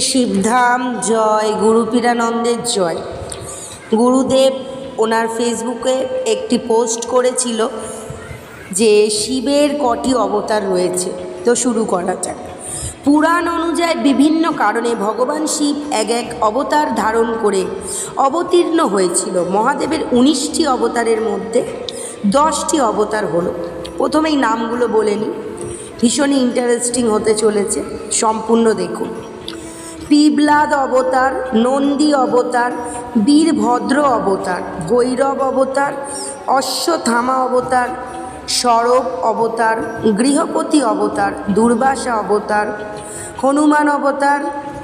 শিবধাম জয় গুরুপীরানন্দের জয়। গুরুদেব ওনার ফেসবুকে একটি পোস্ট করেছিল যে শিবের কটি অবতার রয়েছে। তো শুরু করা যাক। পুরাণ অনুযায়ী বিভিন্ন কারণে ভগবান শিব এক এক অবতার ধারণ করে অবতীর্ণ হয়েছিল। মহাদেবের উনিশটি অবতারের মধ্যে দশটি অবতার হলো। প্রথমেই নামগুলো বলে নিই। ভীষণই ইন্টারেস্টিং হতে চলেছে। সম্পূর্ণ দেখুন। পিবলাদ অবতার, নন্দী অবতার, বীরভদ্র অবতার ভৈরব অবতার অশ্বথামা অবতার, সরব অবতার, গৃহপতি অবতার, দুর্বাসা অবতার, হনুমান অবতার,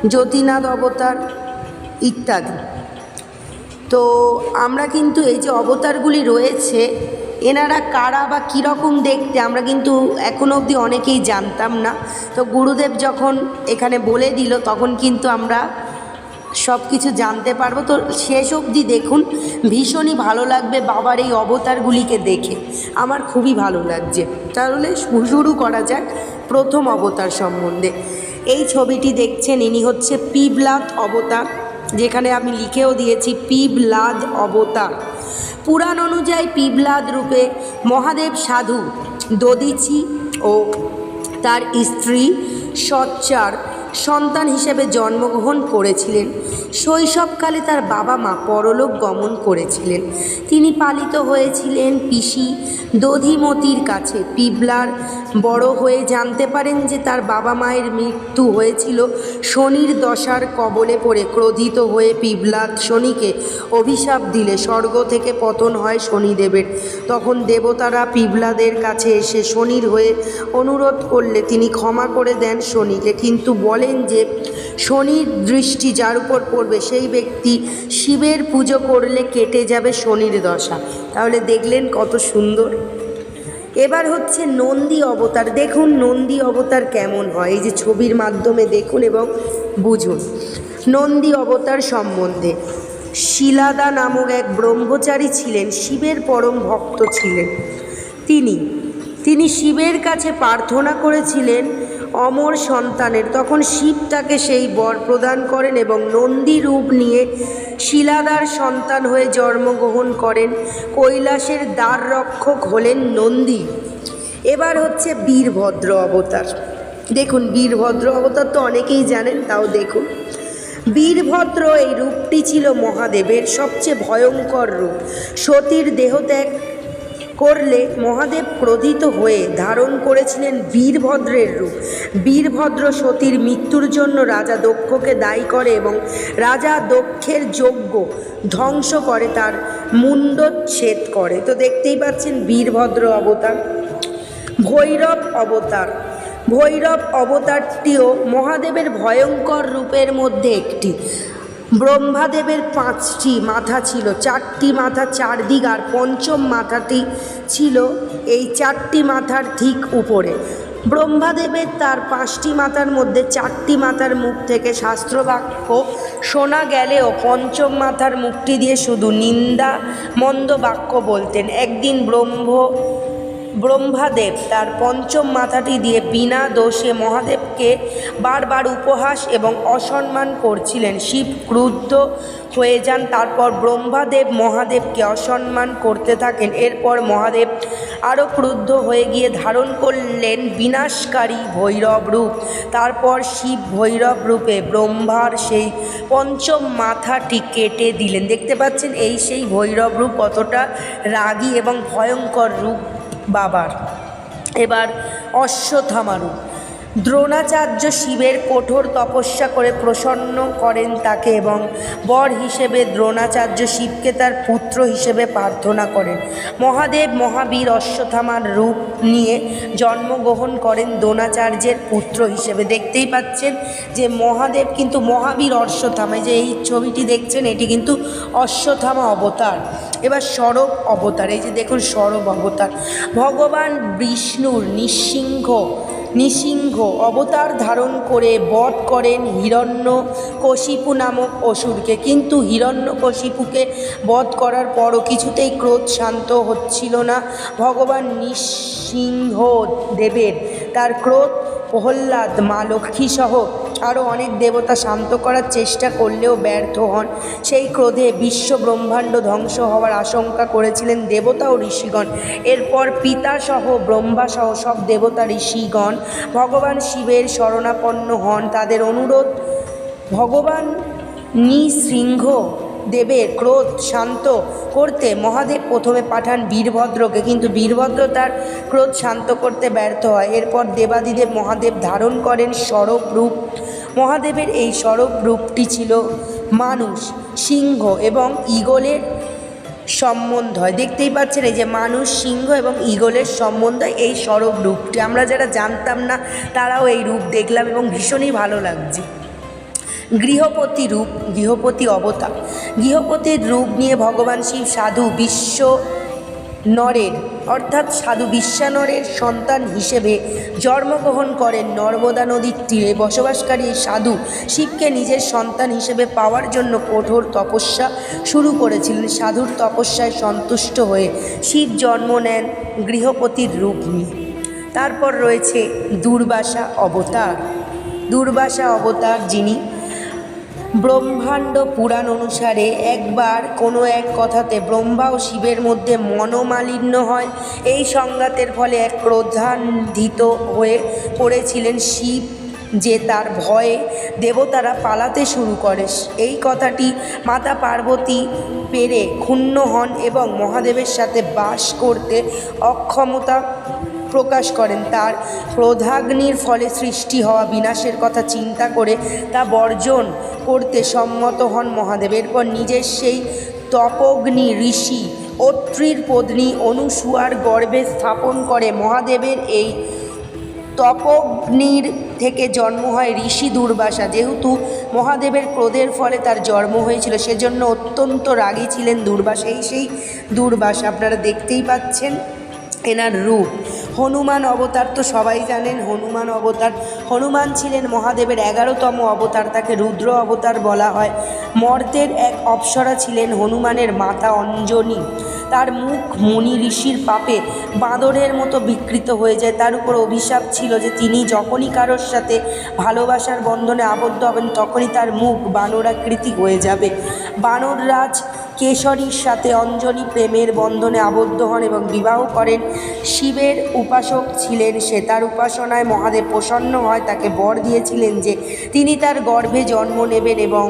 জ্যোতিনাথ অবতার ইত্যাদি। তো আমরা কিন্তু এই যে অবতারগুলি রয়েছে এনারা কারা বা কীরকম দেখতে, আমরা কিন্তু এখনও অবধি অনেকেই জানতাম না। তো গুরুদেব যখন এখানে বলে দিল, তখন কিন্তু আমরা সব কিছু জানতে পারব। তো শেষ অবধি দেখুন, ভীষণই ভালো লাগবে বাবার এই অবতারগুলিকে দেখে। আমার খুবই ভালো লাগছে। তাহলে শুরু করা যাক প্রথম অবতার সম্বন্ধে। এই ছবিটি দেখছেন ইনি হচ্ছে পিবলাত অবতার, যেখানে আমি লিখেও দিয়েছি, পিবলাদ অবতার। পুরাণ অনুযায়ী পিবলাদ রূপে মহাদেব সাধু দদিচি ও তার স্ত্রী সচ্চার সন্তান হিসেবে জন্মগ্রহণ করেছিলেন। শৈশবকালে তার বাবা মা পরলোক গমন করেছিলেন। তিনি পালিত হয়েছিলেন পিসি দধিমতির কাছে। পিবলার বড় হয়ে জানতে পারেন যে তার বাবা মায়ের মৃত্যু হয়েছিল শনির দশার কবলে পড়ে। ক্রোধিত হয়ে পিবলাদ শনিকে অভিশাপ দিলে স্বর্গ থেকে পতন হয় শনিদেবের। তখন দেবতারা পিবলাদের কাছে এসে শনির হয়ে অনুরোধ করলে তিনি ক্ষমা করে দেন শনিকে। কিন্তু বলেন যে শনির দৃষ্টি যার উপর পড়বে, সেই ব্যক্তি শিবের পুজো করলে কেটে যাবে শনির দশা। তাহলে দেখলেন কত সুন্দর। এবার হচ্ছে নন্দী অবতার। দেখুন নন্দী অবতার কেমন হয়। এই যে ছবির মাধ্যমে দেখুন এবং বুঝুন। নন্দী অবতার সম্বন্ধে। শিলাদা নামক এক ব্রহ্মচারী ছিলেন, শিবের পরম ভক্ত ছিলেন। তিনি তিনি শিবের কাছে প্রার্থনা করেছিলেন অমর সন্তানের। তখন শিব তাকে সেই বর প্রদান করেন এবং নন্দী রূপ নিয়ে শিলাদার সন্তান হয়ে জন্মগ্রহণ করেন। কৈলাসের দ্বার রক্ষক হলেন নন্দী। এবার হচ্ছে বীরভদ্র অবতার। দেখুন, বীরভদ্র অবতার তো অনেকেই জানেন, তাও দেখুন। বীরভদ্র এই রূপটি ছিল মহাদেবের সবচেয়ে ভয়ঙ্কর রূপ। সতীর দেহত্যাগ করলে মহাদেব ক্রোধিত হয়ে ধারণ করেছিলেন বীরভদ্রের রূপ। বীরভদ্র সতীর মৃত্যুর জন্য রাজা দক্ষকে দায়ী করে এবং রাজা দক্ষের যজ্ঞ ধ্বংস করে, তার মুন্ডচ্ছেদ করে। তো দেখতেই পাচ্ছেন বীরভদ্র অবতার। ভৈরব অবতার। ভৈরব অবতারটিও মহাদেবের ভয়ঙ্কর রূপের মধ্যে একটি। ব্রহ্মাদেবের পাঁচটি মাথা ছিল, চারটি মাথা চারদিক আর পঞ্চম মাথাটি ছিল এই চারটি মাথার ঠিক উপরে। ব্রহ্মাদেবের তার পাঁচটি মাথার মধ্যে চারটি মাথার মুখ থেকে শাস্ত্রবাক্য শোনা গেলেও পঞ্চম মাথার মুখটি দিয়ে শুধু নিন্দা মন্দ বাক্য বলতেন। একদিন ব্রহ্ম ব্রহ্মাদেব তার পঞ্চম মাথাটি দিয়ে বিনা দোষে মহাদেবকে বারবার উপহাস এবং অসম্মান করছিলেন। শিব ক্রুদ্ধ হয়ে যান, তারপর ব্রহ্মাদেব মহাদেবকে অসম্মান করতে থাকেন। এরপর মহাদেব আরও ক্রুদ্ধ হয়ে গিয়ে ধারণ করলেন বিনাশকারী ভৈরব রূপ। তারপর শিব ভৈরব রূপে ব্রহ্মার সেই পঞ্চম মাথাটি কেটে দিলেন। দেখতে পাচ্ছেন, এই সেই ভৈরব রূপ কতটা রাগী এবং ভয়ঙ্কর রূপ। বাবার। এবার অশ্বত্থামারু। দ্রোণাচার্য শিবের কঠোর তপস্যা করে প্রসন্ন করেন তাকে এবং বর হিসেবে দ্রোণাচার্য শিবকে তার পুত্র হিসেবে প্রার্থনা করেন। মহাদেব মহাবীর অশ্বথামার রূপ নিয়ে জন্মগ্রহণ করেন দ্রোণাচার্যের পুত্র হিসেবে। দেখতেই পাচ্ছেন যে মহাদেব কিন্তু মহাবীর অশ্বত্থামা, এই যে এই ছবিটি দেখছেন, এটি কিন্তু অশ্বথামা অবতার। এবার সরব অবতার, এই যে দেখুন সরব অবতার। ভগবান বিষ্ণুর নিঃসিংহ নৃসিংহ অবতার ধারণ করে বধ করেন হিরণ্য কশিপু নামক অসুরকে। কিন্তু হিরণ্য কশিপুকে বধ করার পরও কিছুতেই ক্রোধ শান্ত হচ্ছিল না। ভগবান নৃসিংহ দেবের তার ক্রোধ, প্রহ্লাদ, মা লক্ষ্মীসহ আরও অনেক দেবতা শান্ত করার চেষ্টা করলেও ব্যর্থ হন। সেই ক্রোধে বিশ্ব ব্রহ্মাণ্ড ধ্বংস হওয়ার আশঙ্কা করেছিলেন দেবতা ও ঋষিগণ। এরপর পিতাসহ ব্রহ্মাসহ সব দেবতা ঋষিগণ ভগবান শিবের শরণাপন্ন হন। তাদের অনুরোধ, ভগবান নৃসিংহ দেবের ক্রোধ শান্ত করতে মহাদেব প্রথমে পাঠান বীরভদ্রকে, কিন্তু বীরভদ্র তার ক্রোধ শান্ত করতে ব্যর্থ হয়। এরপর দেবাদিদেব মহাদেব ধারণ করেন স্বরূপ রূপ মহাদেবের এই স্বরূপ রূপটি ছিল মানুষ, সিংহ এবং ঈগলের সম্বন্ধ হয় দেখতেই পাচ্ছেন এই যে মানুষ, সিংহ এবং ঈগলের সম্বন্ধ এই স্বরূপ রূপটি। আমরা যারা জানতাম না, তারাও এই রূপ দেখলাম এবং ভীষণই ভালো লাগছে। গৃহপতি রূপ, গৃহপতি অবতার। গৃহপতির রূপ নিয়ে ভগবান শিব সাধু বিশ্ব নরের, অর্থাৎ সাধু বিশ্বানরের সন্তান হিসেবে জন্মগ্রহণ করেন নর্মদা নদীর তীরে। বসবাসকারী সাধু শিবকে নিজের সন্তান হিসেবে পাওয়ার জন্য কঠোর তপস্যা শুরু করেছিলেন। সাধুর তপস্যায় সন্তুষ্ট হয়ে শিব জন্ম নেন গৃহপতির রূপ নিয়ে। তারপর রয়েছে দুর্বাসা অবতার। দুর্বাসা অবতার যিনি ব্রহ্মাণ্ড পুরাণ অনুসারে একবার কোনো এক কথাতে ব্রহ্মা ও শিবের মধ্যে মনোমালিন্য হয়। এই সংঘাতের ফলে এক ক্রোধান্বিত হয়ে পড়েছিলেন শিব যে তার ভয়ে দেবতারা পালাতে শুরু করে। এই কথাটি মাতা পার্বতী পেরে ক্ষুণ্ণ হন এবং মহাদেবের সাথে বাস করতে অক্ষমতা প্রকাশ করেন। তার ক্রোধাগ্নির ফলে সৃষ্টি হওয়া বিনাশের কথা চিন্তা করে তা বর্জন করতে সম্মত হন মহাদেব। এরপর নিজের সেই তপগ্নি ঋষি অত্রির পত্নী অনুসুয়ার গর্ভে স্থাপন করে মহাদেবের এই তপগ্নির থেকে জন্ম হয় ঋষি দুর্বাসা। যেহেতু মহাদেবের ক্রোধের ফলে তার জন্ম হয়েছিল, সেজন্য অত্যন্ত রাগী ছিলেন দুর্বাসা। এই সেই দুর্বাসা আপনারা দেখতেই পাচ্ছেন, এনার রূপ। হনুমান অবতার তো সবাই জানেন, হনুমান অবতার। হনুমান ছিলেন মহাদেবের এগারোতম অবতার, তাকে রুদ্র অবতার বলা হয়। মর্তের এক অপ্সরা ছিলেন হনুমানের মাতা অঞ্জনী। তার মুখ মুনি ঋষির পাপে বাঁদরের মতো বিকৃত হয়ে যায়। তার উপর অভিশাপ ছিল যে তিনি যখনই কারোর সাথে ভালোবাসার বন্ধনে আবদ্ধ হবেন, তখনই তার মুখ বানরাকৃতি হয়ে যাবে। বানররাজ কেশরীর সাথে অঞ্জলি প্রেমের বন্ধনে আবদ্ধ হন এবং বিবাহ করেন। শিবের উপাসক ছিলেন সে। তার উপাসনায় মহাদেব প্রসন্ন হয়। তাকে বর দিয়েছিলেন যে তিনি তার গর্ভে জন্ম নেবেন এবং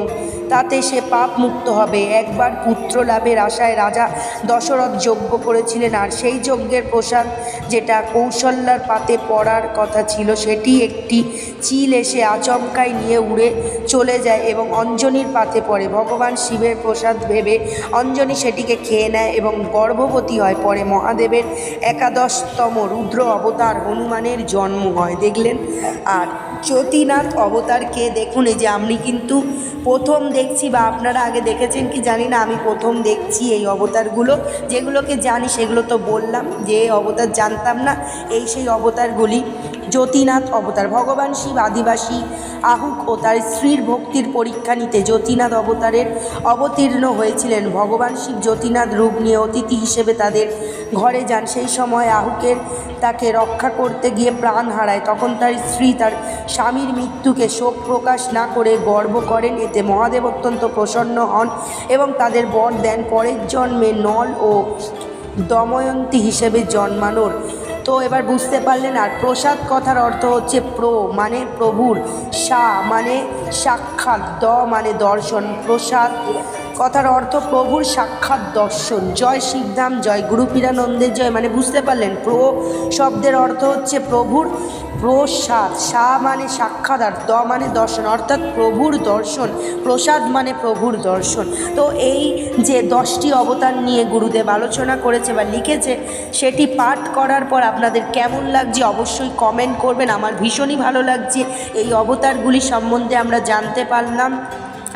তাতে সে পাপ মুক্ত হবে। একবার পুত্র লাভের আশায় রাজা দশরথ যজ্ঞ করেছিলেন, আর সেই যজ্ঞের প্রসাদ যেটা কৌশল্যার পাতে পড়ার কথা ছিল, সেটি একটি চিল এসে আচমকায় নিয়ে উড়ে চলে যায় এবং অঞ্জনীর পাতে পড়ে। ভগবান শিবের প্রসাদ ভেবে অঞ্জনী সেটিকে খেয়ে নেয় এবং গর্ভবতী হয়। পরে মহাদেবের একাদশতম রুদ্র অবতার হনুমানের জন্ম হয়। দেখলেন? আর জ্যোতিনাথ অবতারকে দেখুন, এই যে আপনি কিন্তু প্রথম দেখছি বা আপনারা আগে দেখেছেন কি জানি না, আমি প্রথম দেখছি এই অবতারগুলো। যেগুলোকে জানি সেগুলো তো বললাম যে অবতার জানতাম না, এই সেই অবতারগুলি। জ্যোতিনাথ অবতার ভগবান শিব আদিবাসী আহুক ও তার স্ত্রীর ভক্তির পরীক্ষা নিতে জ্যোতিনাথ অবতারের অবতীর্ণ হয়েছিলেন। ভগবান শিব জ্যোতিনাথ রূপ নিয়ে অতিথি হিসেবে তাদের ঘরে যান। সেই সময় আহুকের তাকে রক্ষা করতে গিয়ে প্রাণ হারায়। তখন তার স্ত্রী তার স্বামীর মৃত্যুকে শোক প্রকাশ না করে গর্ব করেন। এতে মহাদেব অত্যন্ত প্রসন্ন হন এবং তাদের বর দেন। পরের জন্মে নল ও দময়ন্তী হিসেবে জন্মানোর তো এবার বুঝতে পারলেন, আর প্রসাদ কথার অর্থ হচ্ছে প্র মানে প্রভুর, সা মানে সাক্ষাৎ, দ মানে দর্শন, প্রসাদ। কথার অর্থ প্রভুর সাক্ষাৎ দর্শন। জয় শিবধাম, জয় গুরু পীরানন্দের জয় মানে বুঝতে পারলেন, প্র শব্দের অর্থ হচ্ছে প্রভুর প্রসাদ, সা মানে সাক্ষাৎ দ মানে দর্শন, অর্থাৎ প্রভুর দর্শন, প্রসাদ মানে প্রভুর দর্শন। তো এই যে দশটি অবতার নিয়ে গুরুদেব আলোচনা করেছে বা লিখেছে, সেটি পাঠ করার পর আপনাদের কেমন লাগছে অবশ্যই কমেন্ট করবেন। আমার ভীষণই ভালো লাগছে। এই অবতারগুলি সম্বন্ধে আমরা জানতে পারলাম।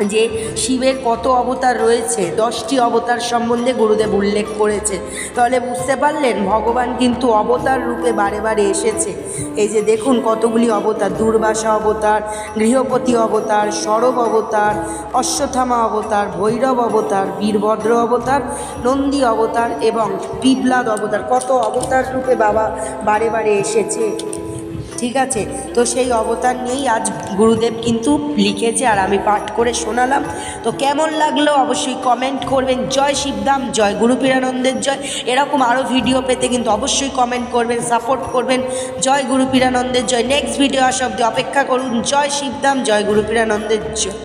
যে শিবের কত অবতার রয়েছে, দশটি অবতার সম্বন্ধে গুরুদেব উল্লেখ করেছে তাহলে বুঝতে পারলেন ভগবান কিন্তু অবতার রূপে বারে বারে এসেছে। এই যে দেখুন কতগুলি অবতার, দুর্বাসা অবতার, গৃহপতি অবতার, সরব অবতার অশ্বথামা অবতার, ভৈরব অবতার, বীরভদ্র অবতার, নন্দী অবতার এবং পিপলাদ অবতার। কত অবতার রূপে বাবা বারে বারে এসেছে। ঠিক আছে? তো সেই অবতার নিয়েই আজ গুরুদেব কিন্তু লিখেছে আর আমি পাঠ করে শোনালাম। তো কেমন লাগল অবশ্যই কমেন্ট করবেন। জয় শিবধাম, জয় গুরু গুরুপীরানন্দের জয়। এরকম আরও ভিডিও পেতে কিন্তু অবশ্যই কমেন্ট করবেন সাপোর্ট করবেন। জয় গুরু গুরুপীরানন্দের জয়। নেক্সট ভিডিও আসা অপেক্ষা করুন। জয় শিবধাম, জয় গুরু পীরানন্দের জয়।